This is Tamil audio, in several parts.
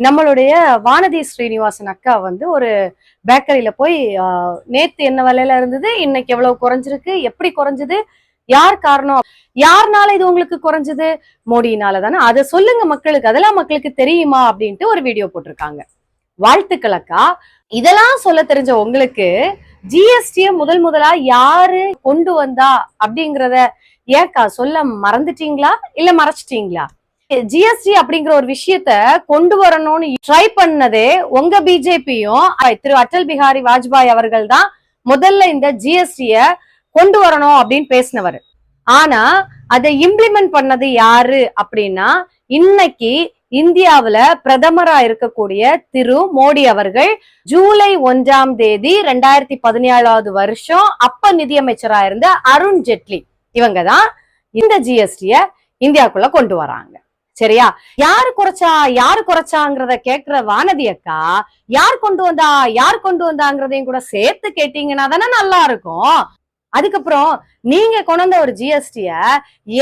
நம்மளுடைய வானதி ஸ்ரீனிவாசன் அக்கா வந்து ஒரு பேக்கரியில போய் ஆஹ், நேத்து என்ன விலையில இருந்தது இன்னைக்கு எவ்வளவு குறைஞ்சிருக்கு எப்படி குறைஞ்சது யார் காரணம் யாருனால இது உங்களுக்கு குறைஞ்சது மோடியினால தானே. அதை சொல்லுங்க மக்களுக்கு அதெல்லாம் மக்களுக்கு தெரியுமா அப்படின்ட்டு ஒரு வீடியோ போட்டிருக்காங்க. வாழ்த்துக்கள் அக்கா. இதெல்லாம் சொல்ல தெரிஞ்ச உங்களுக்கு ஜிஎஸ்டிய முதல் முதலா யாரு கொண்டு வந்தா அப்படிங்கிறத ஏக்கா சொல்ல மறந்துட்டீங்களா இல்ல மறைச்சிட்டீங்களா? ஜிஎஸ்டி அப்படிங்கிற ஒரு விஷயத்த கொண்டு வரணும்னு ட்ரை பண்ணதே உங்க பிஜேபியும் திரு அட்டல் பிஹாரி வாஜ்பாய் அவர்கள் தான் முதல்ல இந்த ஜிஎஸ்டிய கொண்டு வரணும் அப்படின்னு பேசினவர். ஆனா அதை இம்ப்ளிமெண்ட் பண்ணது யாரு அப்படின்னா இன்னைக்கு இந்தியாவுல பிரதமரா இருக்கக்கூடிய திரு மோடி அவர்கள் ஜூலை ஒன்றாம் தேதி ரெண்டாயிரத்தி பதினேழாவது வருஷம் அப்ப நிதியமைச்சரா இருந்த அருண் ஜெட்லி. இவங்க தான் இந்த ஜிஎஸ்டிய இந்தியாக்குள்ள கொண்டு வராங்க. சரியா? யாரு குறைச்சா யாரு குறைச்சாங்கிறத கேக்குற வானதி அக்கா யார் கொண்டு வந்தா யார் கொண்டு வந்தாங்கிறதையும் கூட சேர்த்து கேட்டீங்கன்னா தானே நல்லா இருக்கும். அதுக்கப்புறம் நீங்க கொண்டு வந்த ஒரு ஜிஎஸ்டிய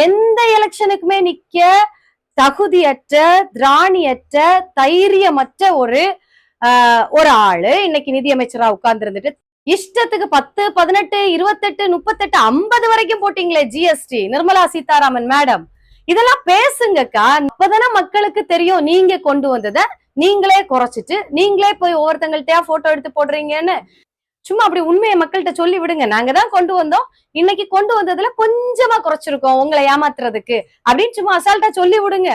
எந்த எலெக்ஷனுக்குமே நிக்க தகுதியற்ற திராணியற்ற தைரியமற்ற ஒரு ஆஹ், ஒரு ஆளு இன்னைக்கு நிதியமைச்சரா உட்கார்ந்து இருந்துட்டு இஷ்டத்துக்கு பத்து பதினெட்டு இருபத்தெட்டு முப்பத்தெட்டு ஐம்பது வரைக்கும் போட்டீங்களே ஜிஎஸ்டி நிர்மலா சீதாராமன் மேடம் இதெல்லாம் பேசுங்கக்கா. அப்பதானே மக்களுக்கு தெரியும் நீங்க கொண்டு வந்ததை நீங்களே குறைச்சிட்டு நீங்களே போய் ஒவ்வொருத்தங்கள்ட்டயா போட்டோ எடுத்து போடுறீங்கன்னு. சும்மா அப்படி உண்மையை மக்கள்கிட்ட சொல்லி விடுங்க. நாங்க தான் கொண்டு வந்தோம். இன்னைக்கு கொண்டு வந்ததுல கொஞ்சமா குறைச்சிருக்கோம் உங்களை ஏமாத்துறதுக்கு. அப்படின்னு சும்மா அசால்ட்டா சொல்லி விடுங்க.